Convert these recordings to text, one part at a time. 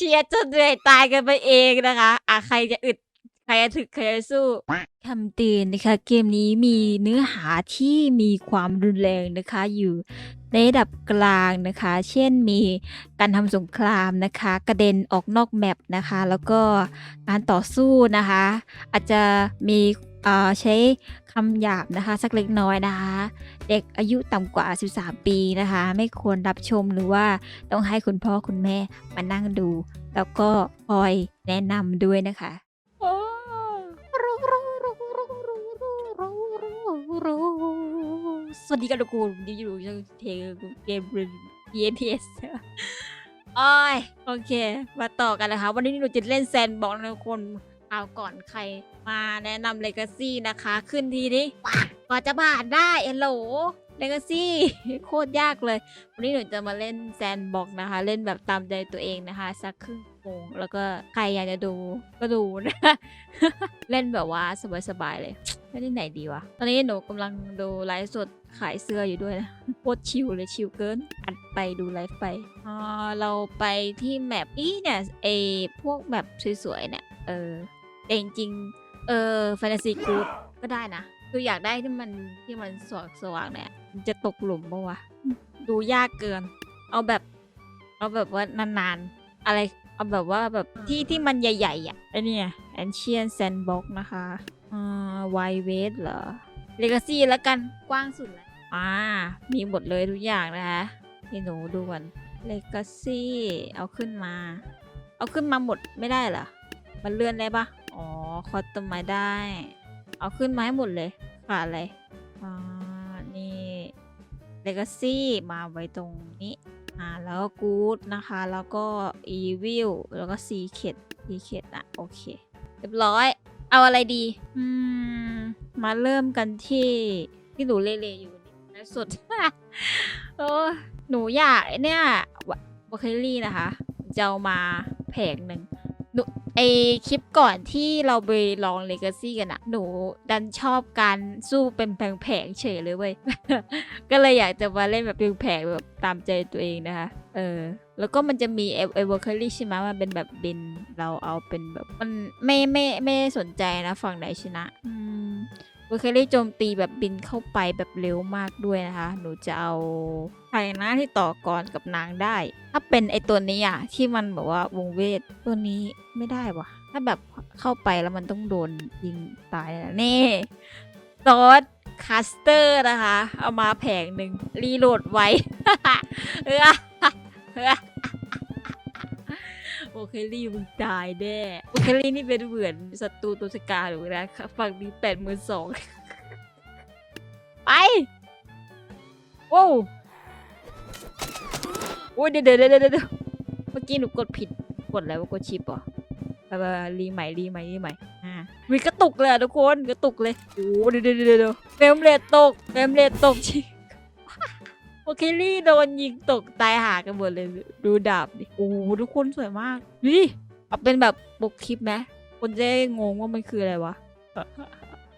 ชียร์จนเหนื่อยตายกันไปเองนะคะ อะใครจะอึด ใครจะถึกใครจะสู้ คำเตือนนะคะ เกมนี้มีเนื้อหาที่มีความรุนแรงนะคะอยู่ในระดับกลางนะคะ เช่นมีการทำสงครามนะคะ กระเด็นออกนอกแมปนะคะ แล้วก็การต่อสู้นะคะ อาจจะมี ใช้คำหยาบนะคะสักเล็กน้อยนะคะ เด็กอายุต่ำกว่า 13 ปีนะคะ ไม่ควรรับชมหรือว่าต้องให้คุณพ่อคุณแม่มานั่งดู แล้วก็คอยแนะนำด้วยนะคะสวัสดีกันทุกคนดีอยู่ในเทเกม PAPS โอ้ยโอเค มาต่อกันนะคะ วันนี้หนูจะเล่นแซนบอกนะทุกคน เอาก่อนใครมาแนะนำเลกาซี่นะคะ ขึ้นทีนี้กว่าจะผ่านได้เอลโหลเลกาซี่โคตรยากเลย วันนี้หนูจะมาเล่นแซนบ็อกนะคะ เล่นแบบตามใจตัวเองนะคะ สักครึ่งวโมงแล้วก็ใครอยากจะดูก็ดูนะเล่นแบบว่าสบายๆเลยเล่นที่ไหนดีวะ ตอนนี้หนูกำลังดูไลฟ์สดขายเสื้ออยู่ด้วยนะโคตรชิลเลยชิลเกิน อัดไปดูไลฟ์ไปอ่าเราไปที่แมปนี้เนี่ยไอพวกแมปสวยๆเนี่ยเออ แต่จริงๆเออแฟนตาซีกูดก็ได้นะ คืออยากได้ที่มันที่มันสว่างสว่างๆเนี่ยมันจะตกหลุมปะวะ ดูยากเกิน เอาแบบ เอาแบบว่านานๆ อะไร เอาแบบว่าแบบที่ที่มันใหญ่ๆอะไอเนี่ย Ancient Sandbox นะคะอ่า Wide West เหรอ Legacy แล้วกันกว้างสุดแล้วอ่า มีหมดเลยทุกอย่างนะคะที่หนูดูก่อน Legacy เอาขึ้นมา เอาขึ้นมาหมดไม่ได้เหรอ มันเลื่อนได้ปะ อคอตต้นไม้ได้ เอาขึ้นไม้หมดเลยขาดอะไรอ่านี่ Legacy มาไว้ตรงนี้อ่าแล้วก็ Good นะคะ แล้วก็ Evil แล้วก็ Secret Secret อะ โอเคเรียบร้อย เอาอะไรดี อืม มาเริ่มกันที่ที่หนูเล่ๆอยู่นี่นสุดโอ้หนูอยากเนี่ยบอเคลลี่นะคะจะเอามาแผงหนึ่ง หนูไอคลิปก่อนที่เราไปลองเลกาซี่กันอะหนูดันชอบการสู้เป็นแผงๆเฉยเลยเว้ย ก็เลยอยากจะมาเล่นแบบแผงๆแบบตามใจตัวเองนะคะ เออ แล้วก็มันจะมีเอเอเวอร์เคอรี่ใช่ไหมมันเป็นแบบบินเราเอาเป็นแบบมันไม่ไม่ไม่สนใจนะฝั่งไหนชนะ อืม เวอร์เคอรี่โจมตีแบบบินเข้าไปแบบเร็วมากด้วยนะคะ หนูจะเอาใครนะที่ต่อกรกับนางได้ ถ้าเป็นไอตัวนี้อะที่มันแบบว่าวงเวทตัวนี้ไม่ได้วะถ้าแบบเข้าไปแล้วมันต้องโดนยิงตายนะนี่ซอสคัสเตอร์นะคะ เอามาแผงหนึ่งรีโหลดไว้เออ โอเคลี่มึงตายแน่โอเคลี่นี่เป็นเหมือนศัตรูตัวสกาหรือนะฝั่งนี้แปดหมื่นสองไปโว้วโอ้ยเดี๋ยวเดี๋ยวเดี๋ยวเดี๋ยวเมื่อกี้หนูกดผิดกดอะไรว่ากดชิปเหรอไปไปไปรีใหม่รีใหม่รีใหม่อ่าวิกระตุกเลยทุกคนกระตุกเลยโอ้เดี๋ยวเดี๋ยวเดี๋ยวเดี๋ยวเฟมเรทตกเฟมเรทตกจริ อเคลี่โดนยิงตกตายหากันหมดเลย ดูดาบดิ โอ้โหทุกคนสวยมากนี่เอาเป็นแบบปกคลิปไหมคนจะได้งงว่ามันคืออะไรวะ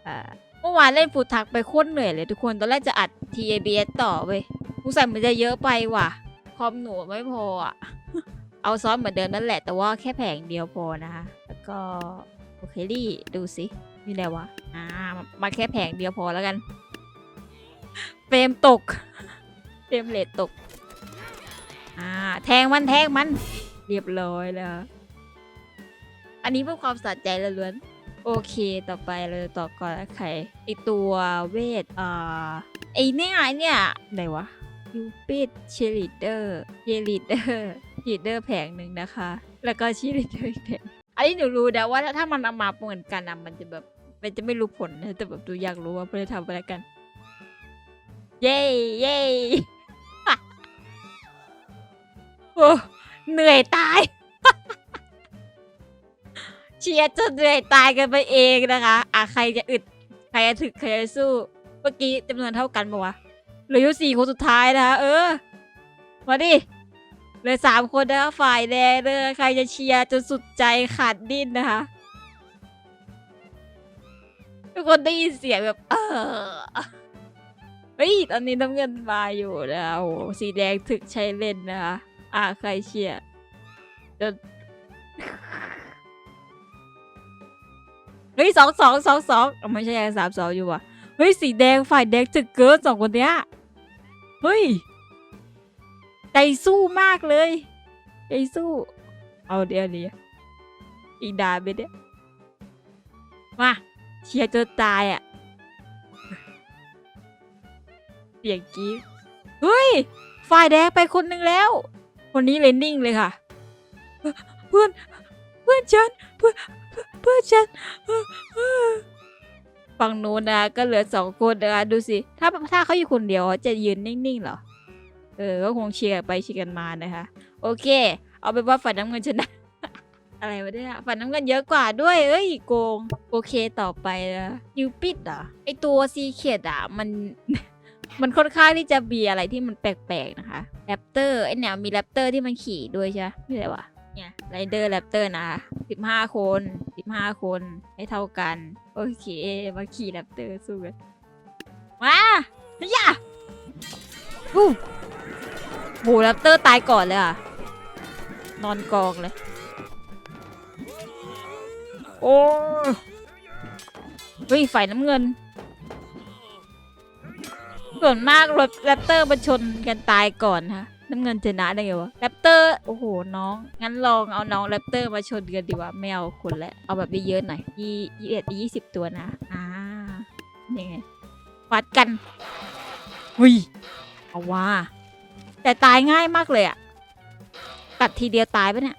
อ่าเมื่อวานเล่นฟูทักไปโคตรเหนื่อยเลยทุกคน ตอนแรกจะอัด TABS ต่อเว้ยกูใส่มันจะเยอะไปว่ะ คอมหนูไม่พออะ เอาซ้อมเหมือนเดิมนั่นแหละ แต่ว่าแค่แผงเดียวพอนะคะ แล้วก็โอเคลี่ดูสิมีอะไรวะ อ่า มาแค่แผงเดียวพอแล้วกัน เฟรมตก เฟรมเรทตก อ่า แทงมันแทงมัน เรียบร้อยแล้ว อันนี้เพื่อความสะใจล้วนโอเค ต่อไปเราจะต่อก่อนนะใครไอตัวเวทอ่าไอเนี่ยไอเนี่ยไหนวะยูปิดเชลิเดอร์เชลิเดอร์เชลิเดอร์แผงหนึ่งนะคะ แล้วก็เชลิเดอร์อีกแผงอันนี้หนูรู้นะว่าถ้ามันเอามาเหมือนกันอะมันจะแบบมันจะไม่รู้ผลนะแต่แบบดูอยากรู้ว่าเพื่อทำอะไรกัน เย้เย้ เหนื่อยตาย เชียร์จนเหนื่อยตายกันไปเองนะคะอะใครจะอึด ใครจะถึก ใครจะสู้ เมื่อกี้จำนวนเท่ากันปะวะเหลืออยู่สี่คนสุดท้ายนะคะเออ มาดิเหลือสามคนนะคะฝ่ายแดงเลยใครจะเชียร์จนสุดใจขาดดิ้นนะคะทุกคนได้ยินเสียงแบบ เออเฮ้ย ตอนนี้น้ำเงินมาอยู่นะโอ้สีแดงถึกใช้เล่นนะคะ อ่าใครเชียร์จะเฮ้ยสองสองสองสองไม่ใช่สามสองอยู่ว่ะเฮ้ยสีแดงฝ่ายแดงจึกเกินสองคนเนี้ยเฮ้ยใจสู้มากเลยใจสู้ เอาเดี๋ยวเดี๋ยวอีดาไปเดี๋ยวมาเชียร์จนตายอะเสียงกี๊เฮ้ย ฝ่ายแดงไปคนหนึ่งแล้ว คนนี้เลนดิ้งเลยค่ะ เพื่อน เพื่อนฉัน เพื่อนเพื่อนฉันฝั่งโน้นนะก็เหลือสองคนนะคะดูสิ ถ้าถ้าเขาอยู่คนเดียวจะยืนนิ่งๆเหรอ เออ ก็คงเชียร์ไปเชียร์กันมานะคะ โอเค เอาเป็นว่าฝ่ายน้ำเงินชนะ อะไรวะเนี่ยฝ่ายน้ำเงินเยอะกว่าด้วย เอ้ยโกง โอเคต่อไปนะยูปิดอะไอตัวซีเคดอะมัน มันค่อนข้างที่จะมีอะไรที่มันแปลกๆนะคะแรปเตอร์ไอเนี่ยมีแรปเตอร์ที่มันขี่ด้วยใช่ไหมไม่ใช่วะเนี่ยไรเดอร์แรปเตอร์นะคะสิบห้าคนสิบห้าคนให้เท่ากัน โอเค มาขี่แรปเตอร์สู้กันมาเฮียอู้โหแรปเตอร์ตายก่อนเลยอะ นอนกองเลย โอ้ยเฮ้ยฝ่ายน้ำเงิน ส่วนมากรถแรปเตอร์มาชนกันตายก่อนค่ะน้ำเงินชนะได้ไงวะแรปเตอร์โอ้โหน้อง งั้นลองเอาน้องแรปเตอร์มาชนกันดีกว่าไม่เอาคนละเอาแบบเยอะๆหน่อยยี่ยี่เอ็ดยี่สิบตัวนะอ่ายังไงวัดกันหุยเอาว่าแต่ตายง่ายมากเลยอะกัดทีเดียวตายปะเนี่ย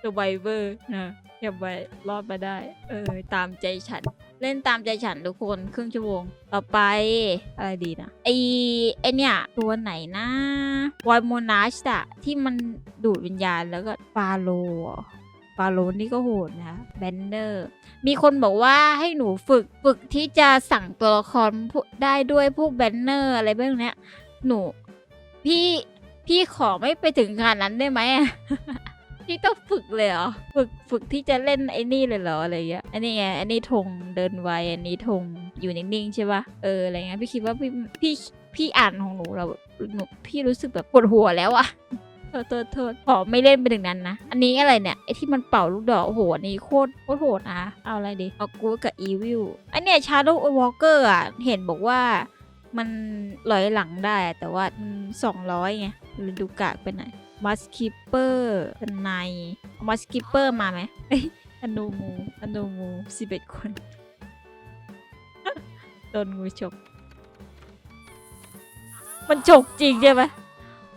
s u r v i v o r นะ เก็บไว้รอดมาได้ เออ ตามใจฉัน เล่นตามใจฉันทุกคนครึ่งชั่วโมง ต่อไป อะไรดีนะไอไอเนี่ย ตัวไหนนะวอยโมนาชอะที่มันดูดวิญญาณแล้วก็ฟาโลฟาโลนี่ก็โหดนะแบนเนอร์ มีคนบอกว่าให้หนูฝึกฝึกที่จะสั่งตัวละครได้ด้วยพวกแบนเนอร์อะไรแบบเนี้ยหนู พี่พี่ขอไม่ไปถึงขนาดนั้นได้ไหม อะพี่ต้องฝึกเลยเหรอฝึกฝึกที่จะเล่นไอ้นี่เลยเหรออะไรเงี้ยอันนี้ไงอันนี้ธงเดินไวอันนี้ธงอยู่นิ่งๆใช่ปะเอออะไรเงี้ยพี่คิดว่าพี่พี่พี่อ่านของหนูเราหนูพี่รู้สึกแบบปวดหัวแล้วอะโทษโทษโทษขอไม่เล่นไปถึงนั้นนะ อันนี้อะไรเนี่ย ไอที่มันเป่าลูกดอกโอ้โหอันนี้โคตรโคตรโหดนะ เอาอะไรดีเอากูกับอีวิลอันเนี้ยชาร์โดวอลเกอร์อะเห็นบอกว่ามันลอยหลังได้แต่ว่าสองร้อยไงดูกากไปไหน อยมัสคิปเปอร์เป็นในมัสคิปเปอร์มาไหมเอ้ยอโนมูอโนมูสิบเอ็ดคน โดนงูฉกมันฉกจริงใช่ไหม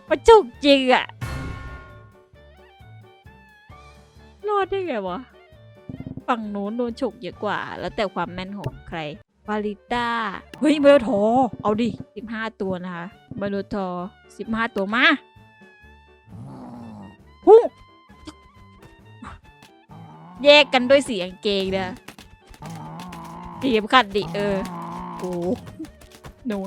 มันฉกจริงอะรอดได้ไงวะ ฝั่งนู้นโดนฉกเยอะกว่า แล้วแต่ความแม่นของใครบาริต้า เฮ้ยเบลทอ เอาดิสิบห้าตัวนะคะบาลูทอสิบห้าตัวมา หูแยกกันด้วยสีกางเกงนะสีสำคัญดิเออโอ้หนู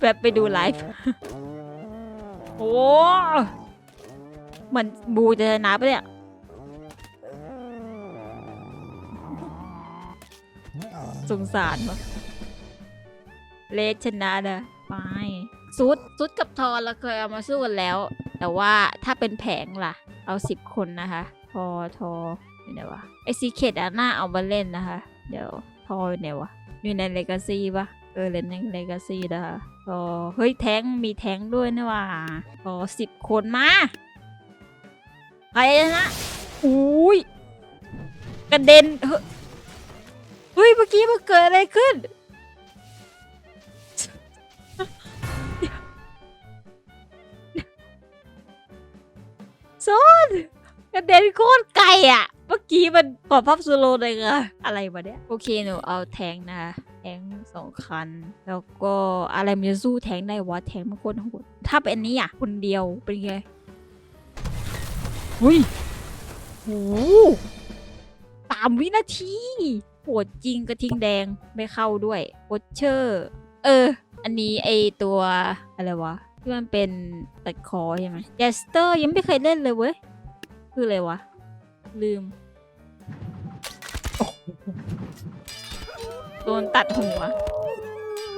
แบบไปดูไลฟ์ โอ้ เหมือนบูจะชนะปะเนี่ย สงสารวะเลสชนะนะไปซุดซุดกับทอนเราเคยเอามาสู้กันแล้ว แต่ว่าถ้าเป็นแผงล่ะ เอาสิบคนนะคะ ทอทออยู่ไหนวะไอซีเคดอาน่าเอามาเล่นนะคะ เดี๋ยวทออยู่ไหนวะอยู่ในเลกาซีปะเออเล่นในเลกาซีนะคะทอเฮ้ยแท้งมีแท้งด้วยนะว่ะทอสิบคนมาใครชนะอุ้ยกระเด็นเฮ้ เฮ้ยเมื่อกี้มันเกิดอะไรขึ้น โซนกระเด็นโคตรไกลอะ เมื่อกี้มันขอพับสโลเลยอะอะไรวะเนี่ย โอเคหนูเอาแทงนะคะแทงสองคัน แล้วก็อะไรมันจะสู้แทงได้วะแทงมันโคตรโหดถ้าเป็นอันนี้อะ คนเดียวเป็นไงเฮ้ยโหสามวินาที โหดจริงกระทิงแดงไม่เข้าด้วยโคเชอร์เออ อันนี้ไอตัวอะไรวะที่มันเป็นตัดคอใช่ไหมเจสเตอร์ยังไม่เคยเล่นเลยเว้ย คืออะไรวะ ลืม โดนตัดหัว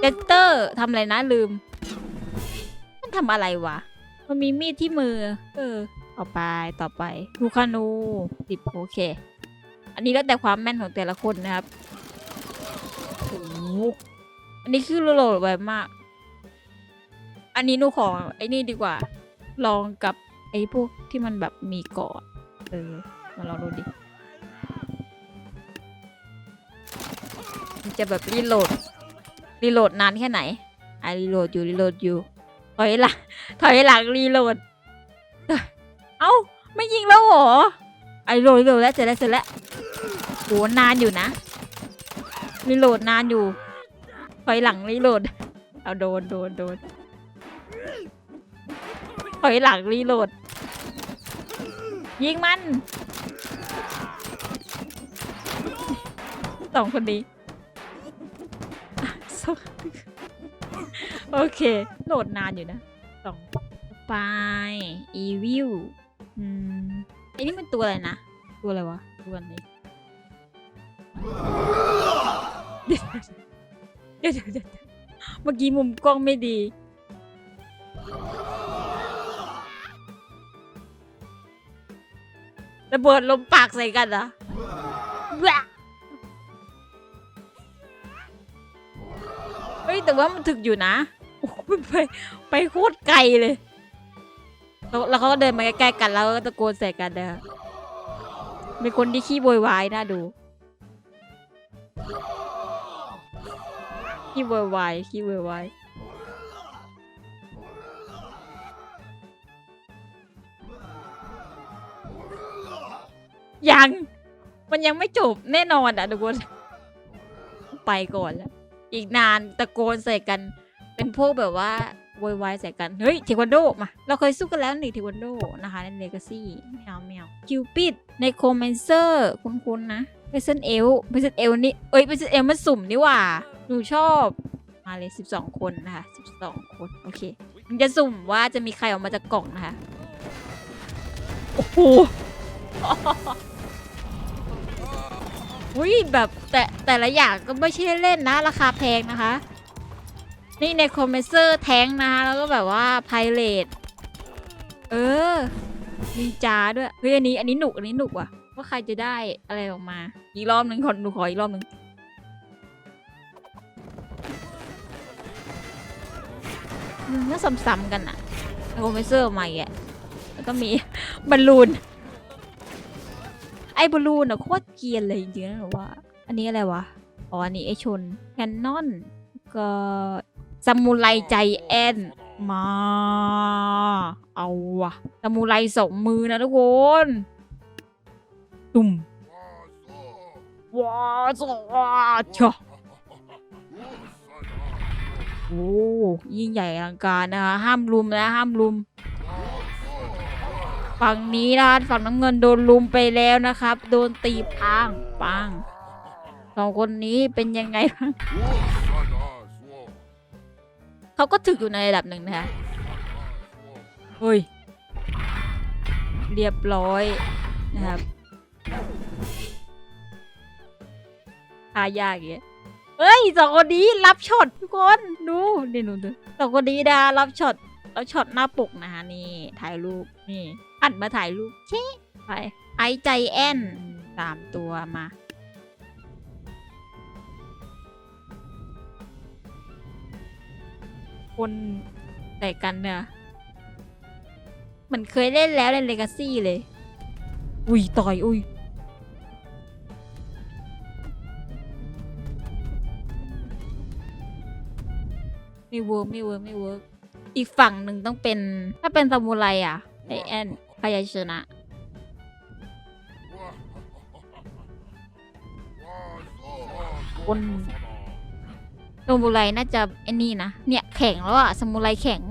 เจสเตอร์ทำอะไรนะลืม มันทำอะไรวะ มันมีมีดที่มือ เออ ต่อไปต่อไปลูคานูสิบโอเค อันนี้แล้วแต่ความแม่นของแต่ละคนนะครับโอ้โหอันนี้คือโหลดไวมาก อันนี้หนูขอไอ้นี่ดีกว่า ลองกับไอ้พวกที่มันแบบมีเกาะเออ มาลองดูดิมันจะแบบรีโหลด รีโหลดนานแค่ไหนอะรีโหลดอยู่รีโหลดอยู่ ถอยหลัง ถอยหลังรีโหลด เอ้า ไม่ยิงแล้วเหรอไอ้โหลดรีโหลดแล้วเสร็จแล้วเสร็จแล้ว โหนานอยู่นะรีโหลดนานอยู่ถอยหลังรีโหลด เอาโดนโดนโดนถอยหลังรีโหลด ยิงมันสองคนนี้โอเค โหลดนานอยู่นะสองไปอีวิวอืมอ้นี่มันตัวอะไรนะ ตัวอะไรวะ ตัวอ เดี๋ยวเดี๋ยวเดี๋ยวเมื่อกี้มุมกล้องไม่ดี ระเบิดลมปากใส่กันเหรอะแหวะเฮ้ยแต่ว่ามันถึกอยู่นะโอ้โหไปไปโคตรไกลเลย แล้วแล้วเขาก็เดินมาใกล้ๆกันแล้วก็ตะโกนใส่กันนะเป็นคนที่ขี้โวยวายน่าดู ขี้โวยวายขี้โวยวายยัง มันยังไม่จบแน่นอนอะทุกคน ไปก่อนแล้ว อีกนานตะโกนใส่กัน เป็นพวกแบบว่าโวยวายใส่กัน เฮ้ยเทควันโดมา เราเคยสู้กันแล้วนี่เทควันโดนะคะ ในเลกาซี่ไม่เอาไม่เอาคิวปิดในโคเมนเซอร์ คุ้นๆนะเพซนเอลเพซนเอลนี่ เอ้ยเพซนเอลมันสุ่มนี่หว่า หนูชอบมาเลย 12 คนนะคะ12 คน โอเค มันจะสุ่มว่าจะมีใครออกมาจากกล่องนะคะ โอ้โหอุ้ยแบบแต่แต่ละอย่างก็ไม่ใช่เล่นนะ ราคาแพงนะคะ นี่ในคอมเมเซอร์แท้งนะคะ แล้วก็แบบว่าไพเรตเออ มีจ้าด้วย เฮ้ยอันนี้ อันนี้หนุก อันนี้หนุกว่ะ ว่าใครจะได้อะไรออกมา อีกรอบหนึ่งขอหนูขออีกรอบหนึ่ง มันก็ซ้ำๆกันอะในคอมเมเซอร์ออกมาอีกอะแล้วก็มีบอลลูน ไอ้บอลลูนอะโคตรเกียนเลยจริงๆนะหนูว่า อันนี้อะไรวะ อ๋อ อันนี้ไอชนแคนนอน ก็ซามูไรใจแอนมา เอาวะซามูไรสองมือนะทุกคน ตุ่มว้าสว้าชะโอ้ ยิ่งใหญ่อลังการนะคะ ห้ามลุมนะห้ามลุม ฝั่งนี้นะฝั่งน้ำเงินโดนลุมไปแล้วนะครับ โดนตีพังปังสองคนนี้เป็นยังไงบ้างเขาก็ถึกอยู่ในระดับหนึ่งนะคะเฮ้ย เรียบร้อยนะครับทายากอย่างเงี้ย เฮ้ยสองคนนี้รับช็อตทุกคนดูนี่ดูดูสองคนนี้ดารับช็อตรับช็อตหน้าปกนะคะนี่ถ่ายรูปนี่อัดมาถ่ายรูปเช่ไปไอใจแอนสามตัวมาคนใส่กันเนี่ยเหมือนเคยเล่นแล้วในเลกาซี่เลย อุ้ยต่อย อุ้ย ไม่เวิร์กไม่เวิร์กไม่เวิร์กอีกฝั่งหนึ่งต้องเป็น ถ้าเป็นซามูไรอะไอแอนพยาชนะ คนซามูไรน่าจะไอ้นี่นะ เนี่ยแข็งแล้วอะซามูไรแข็ง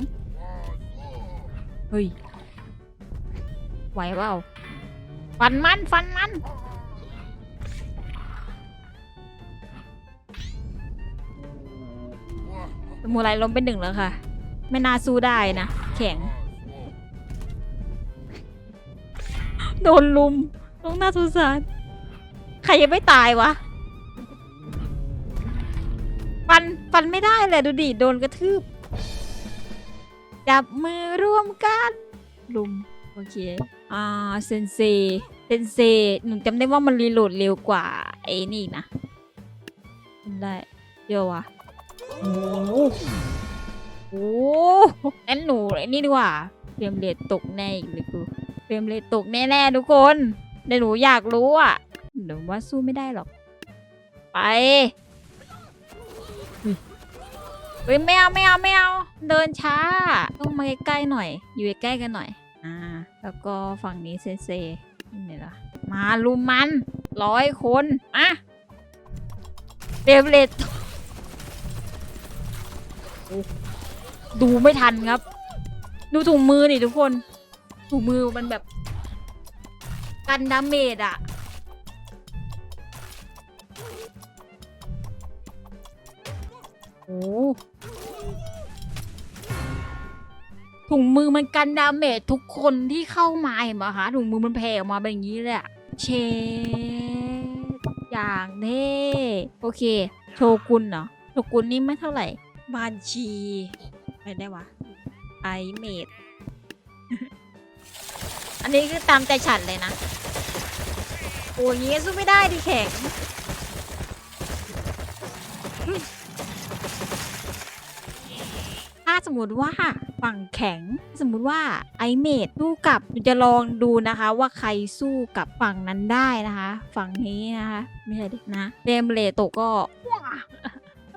เฮ้ย ไหวเปล่าฟันมัน ฟันมัน มูไรล้มเป็นหนึ่งแล้วค่ะ ไม่น่าสู้ได้นะ แข็ง โดนลุมต้องน่าสงสารใครยังไม่ตายวะ ฟัน ฟันไม่ได้เลยดูดิ โดนกระทืบ จับมือร่วมกัน ลุม โอเค อ่า เซนเซ เซนเซ หนูจำได้ว่ามันรีโหลดเร็วกว่าไอ้นี่นะจำได้เดี๋ยววะโอ้ โอ้โหงั้นหนูไอ้นี่ดีกว่าเฟรมเรทตกแน่อีกเลยกูเฟรมเรทตกแน่ๆทุกคนเดี๋ยวหนูอยากรู้อะหนูว่าสู้ไม่ได้หรอก ไปเฮ้ยไม่เอาไม่เอาไม่เอาเดินช้า ต้องมาใกล้ๆหน่อย อยู่ใกล้ๆกันหน่อย อ่า แล้วก็ฝั่งนี้เซเซนี่ล่ะมาลุมมันร้อยคนมาเดฟเลต ดูไม่ทันครับ ดูถุงมือนี่ทุกคน ถุงมือมันแบบ กันดาเมจอะโอ้ถุงมือมันกันดาเมจทุกคนที่เข้ามาเห็นไหมคะถุงมือมันแผ่ออกมาเป็นอย่างนี้เลยอะเชดอย่างเท่โอเค โชกุนเหรอโชกุนนี่ไม่เท่าไหร่ บานชีอะไรได้วะไอเมด อันนี้คือตามใจฉันเลยนะ โอ้ยงี้สู้ไม่ได้ดิแข็งถ้าสมมติว่าฝั่งแข็ง สมมุติว่าไอเมดสู้กับจะลองดูนะคะว่าใครสู้กับฝั่งนั้นได้นะคะ ฝั่งนี้นะคะ ไม่ใช่ดินะเดมเลโตก็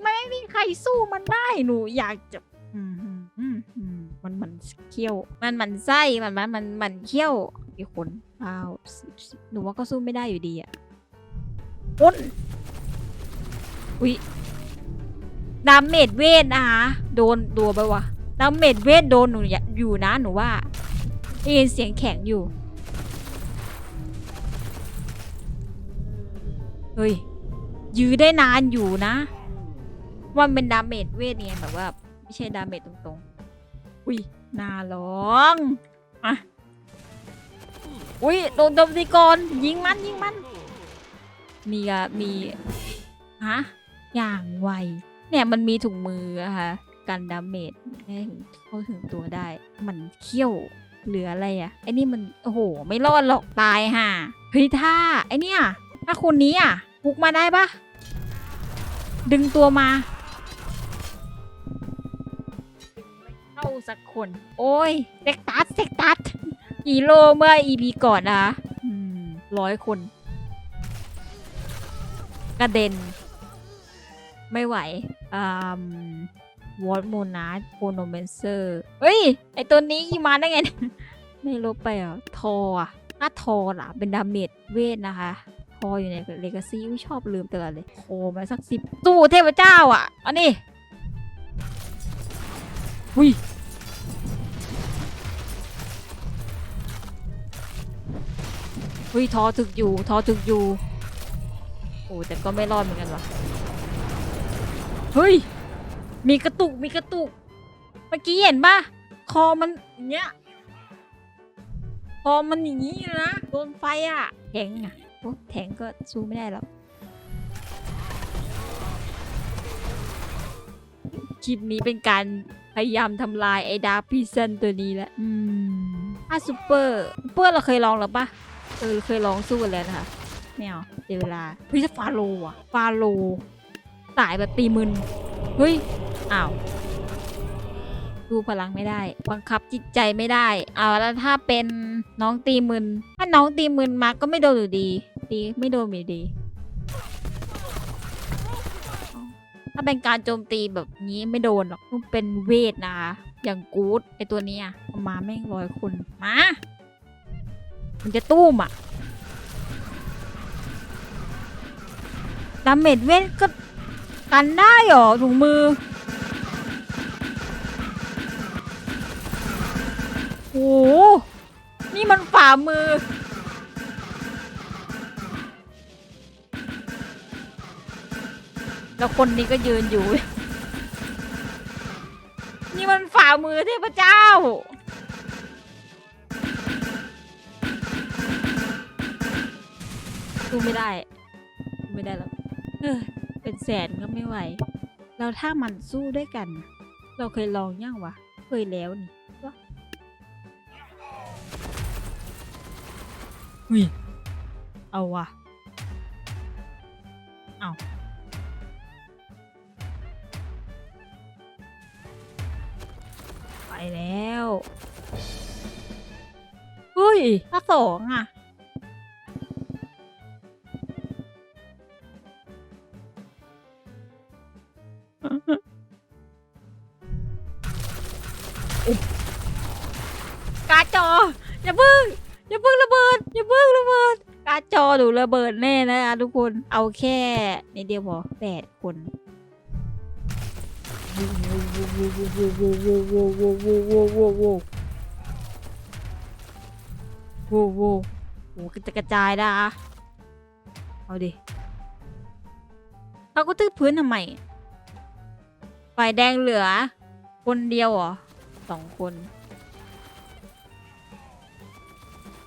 ไมไม่มีใครสู้มันได้หนูอยากจะอืมอืมอืมอืมมันมันเขี้ยว มันมันไส้มันมันมันมันเขี้ยวกี่คนเก้าสิบสิบหนูว่าก็สู้ไม่ได้อยู่ดีอะอ้นอุ้ยดาเมจเวทนะคะโดนตัวไปวะดาเมจเวทโดนหนูอย่าอยู่นะหนูว่าได้ยินเสียงแข็งอยู่เฮ้ยยื้อได้นานอยู่นะ ว่ามันเป็นดาเมจเวทเนี่ยแบบว่าไม่ใช่ดาเมจตรงๆ อุ้ยน่าร้องมาอุ้ยโดนโดมตีกรยิงมันยิงมัน มีอะมีฮะอย่างไวเนี่ยมันมีถุงมืออะค่ะกันดาเมจให้ถึงเข้าถึงตัวได้ มันเขี้ยวเหลืออะไรอะไอ้นี่มันโอ้โห ไม่รอดหรอกตายห่าเฮ้ยถ้าไอเนี่ยถ้าคนนี้อะพุกมาได้ปะดึงตัวมา สักคน โอ้ยเซ็กตัสเซ็กตัสฮีโร่เมื่อ EP ก่อนนะคะร้อยคน กระเด็น ไม่ไหวอ่าวอตโมนาร์โคโนเมนเซอร์เฮ้ย ไอตัวนี้ยิงมาได้ไง ไม่ลบไปเหรอทออะถ้าทอล่ะ เป็นดาเมจเวทนะคะทออยู่ในเลกาซี่ชอบลืมตลอดเลยโคมาสักสิบตู้เทพเจ้าอะ อันนี้ อุ้ย อุ้ยทอถึกอยู่ทอถึกอยู่โอ้แต่ก็ไม่รอดเหมือนกันว่ะเฮ้ยมีกระตุกมีกระตุก เมื่อกี้เห็นปะคอมันอย่างเงี้ยคอมันอย่างนี้เลยนะโดนไฟอะแทงอะโอ้แทงก็สู้ไม่ได้หรอกคลิปนี้เป็นการพยายามทำลายไอ้ดาร์พิเซนตัวนี้แหละ อืมถ้าซูเปอร์ซูเปอร์เราเคยลองหรือปะ เออเคยลองสู้กันแล้วนะคะไม่เอาเสียเวลาเฮ้ยจะฟาโลอะฟาโลสายแบบตีมึนเฮ้ยอ้าวดูพลังไม่ได้ บังคับจิตใจไม่ได้เอาแล้วถ้าเป็นน้องตีมึนถ้าน้องตีมึนมาก็ไม่โดนอยู่ดีตีไม่โดนอยู่ดี ถ้าเป็นการโจมตีแบบนี้ไม่โดนหรอกต้องเป็นเวทนะคะอย่างกู๊ดไอตัวนี้อามาแม่งร้อยคนมา มันจะตู้มอะดาเมจเวทก็กันได้เหรอถุงมือ โอ้โหนี่มันฝ่ามือ แล้วคนนี้ก็ยืนอยู่ นี่มันฝ่ามือเทพเจ้า สู้ไม่ได้สู้ไม่ได้หรอกเออเป็นแสนก็ไม่ไหวแล้วถ้ามันสู้ด้วยกัน เราเคยลองย่างวะเคยแล้วนี่วะหุยเอาวะเอาไปแล้วเฮ้ยถ้าสองอะ หนูระเบิดแน่นะคะทุกคนเอาแค่ในเดียวพอแปดคนโว้โว้โหจะกระจายได้อะเอาดิเขาก็ตึ้งพื้นทำไมฝ่ายแดงเหลือ คนเดียวเหรอสองคน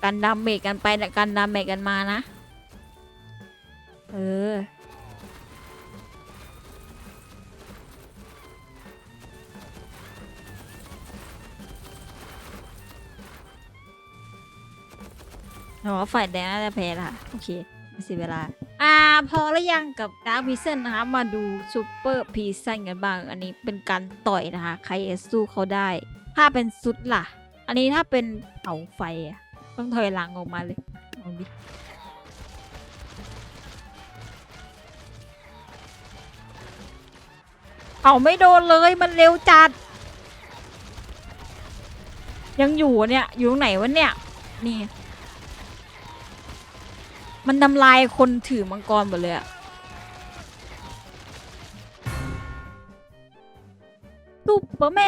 กันดาเมจกันไปนะกันดาเมจกันมานะ เออ อ๋อ ฝ่ายแดงน่าจะแพ้ละค่ะ โอเคไม่เสียเวลา อ่า พอแล้วยังกับดาร์คพีเซนนะคะ มาดูซูเปอร์พีเซนกันบ้าง อันนี้เป็นการต่อยนะคะ ใครจะสู้เขาได้ ถ้าเป็นสุดล่ะ อันนี้ถ้าเป็นเผาไฟอะต้องถอยหลังออกมาเลยเอาดิ เอาไม่โดนเลยมันเร็วจัด ยังอยู่เนี่ย อยู่ตรงไหนวะเนี่ย นี่ มันทำลายคนถือมังกรหมดเลยอะซุปเปอร์แม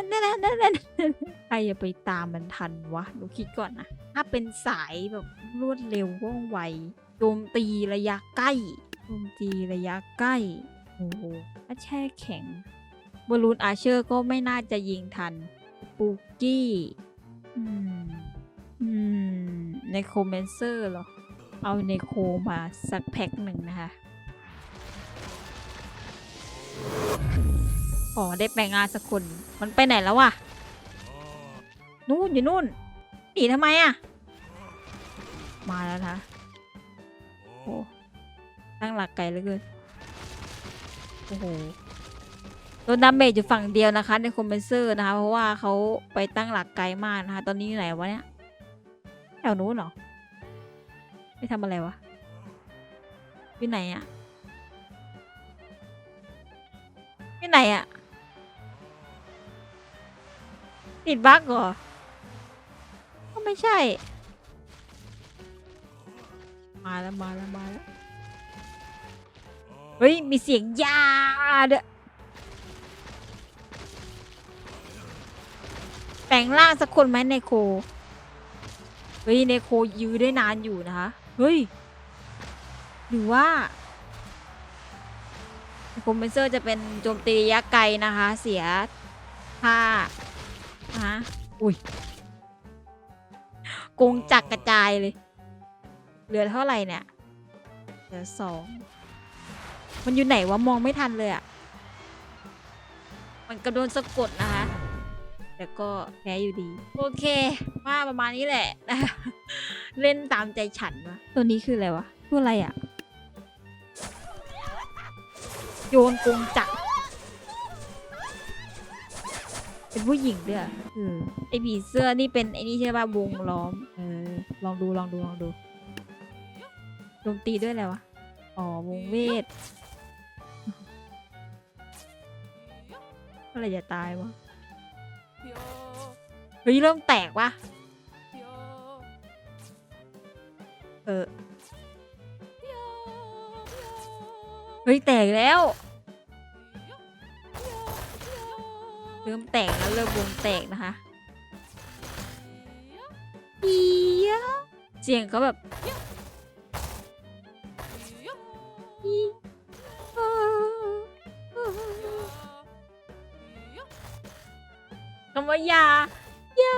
นนั่นนั่นนั่นนั่นใครจะไปตามมันทันวะดูคิดก่อนนะ ถ้าเป็นสายแบบรวดเร็วว่องไวโจมตีระยะใกล้โจมตีระยะใกล้ โหถ้าแช่แข็งบอลลูนอาเชอร์ก็ไม่น่าจะยิงทัน ปูกี้อืมอืมในโคเมนเซอร์เหรอ เอาในโคมาสักแพ็คหนึ่งนะคะขอได้แปลงงานสักคน มันไปไหนแล้ววะ นู่นอยู่นู่น หนีทำไมอะมาแล้วนะโอ้ตั้งหลักไกลเหลือเกิน โอ้โหโดนดาเมจอยู่ฝั่งเดียวนะคะในคอมเพนเซอร์นะคะ เพราะว่าเขาไปตั้งหลักไกลมากนะคะ ตอนนี้อยู่ไหนวะเนี่ยแถวนู้นเหรอไปทำอะไรวะอยู่ไหนอะอยู่ไหนอะติดบั๊กเหรอก็ไม่ใช่ มาแล้วมาแล้วมาแล้ว เฮ้ย มีเสียงยาเด้อแปลงร่างสักคนไหมในโค เฮ้ยในโคยื้อได้นานอยู่นะคะ เฮ้ย หรือว่าคอมเพนเซอร์จะเป็นโจมตีระยะไกลนะคะ เสียท่านะคะอุ้ยกงจักรกระจายเลย เหลือเท่าไหร่เนี่ย เหลือสอง มันอยู่ไหนวะมองไม่ทันเลยอะ่ะมันกระโดนสะกดนะคะแต่ก็แพ้อยู่ดี โอเคว่าประมาณนี้แหละ เล่นตามใจฉันวะตัวนี้คืออะไรวะตัวอะไรอะ่ะโยนกงจักรเป็นผู้หญิงด้วยอะเออไอผีเสื้อนี่เป็นไอ้นี่ใช่ป่ะวงล้อม เออ ลองดูลองดูลองดูโจมตีด้วยอะไรวะ อ๋อ วงเวท เมื่อไหรจะตายวะเฮ้ยเริ่มแตกวะเออเฮ้ยแตกแล้ว เริ่มแตกแล้วเริ่มวงแตกนะคะเอียะเสียงเขาแบบ อย่าอย่า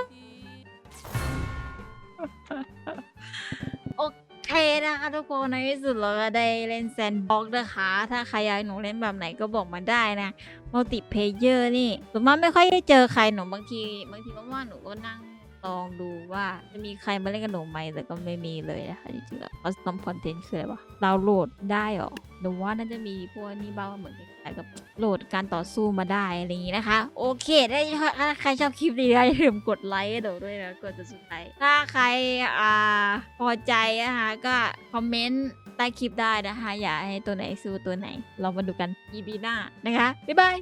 โอเคนะคะทุกคนในที่สุดเราก็ได้เล่นแซนบ็อกนะคะ ถ้าใครอยากหนูเล่นแบบไหนก็บอกมาได้นะมัลติเพเยอร์นี่ส่วนมากไม่ค่อยได้เจอใครหนูบางที บางทีว่างๆหนูก็นั่งลองดูว่าจะมีใครมาเล่นกับหนูไหมแต่ก็ไม่มีเลยนะคะจริงๆแล้วคอสตอมคอนเทนต์คืออะไรวะดาวน์โหลดได้หรอหนูว่าน่าจะมีพวกนี้บ้างเหมือนคล้ายๆ กับโหลดการต่อสู้มาได้อะไรอย่างนี้นะคะ โอเคได้ถ้าใครชอบคลิปนี้อย่าลืมกดไลค์ให้หนูด้วยนะกดจะสุดท้ายถ้าใครอ่าพอใจนะคะก็คอมเมนต์ใต้คลิปได้นะคะ อยากให้ตัวไหนสู้ตัวไหน เรามาดูกัน EP หน้านะคะ บ๊ายบาย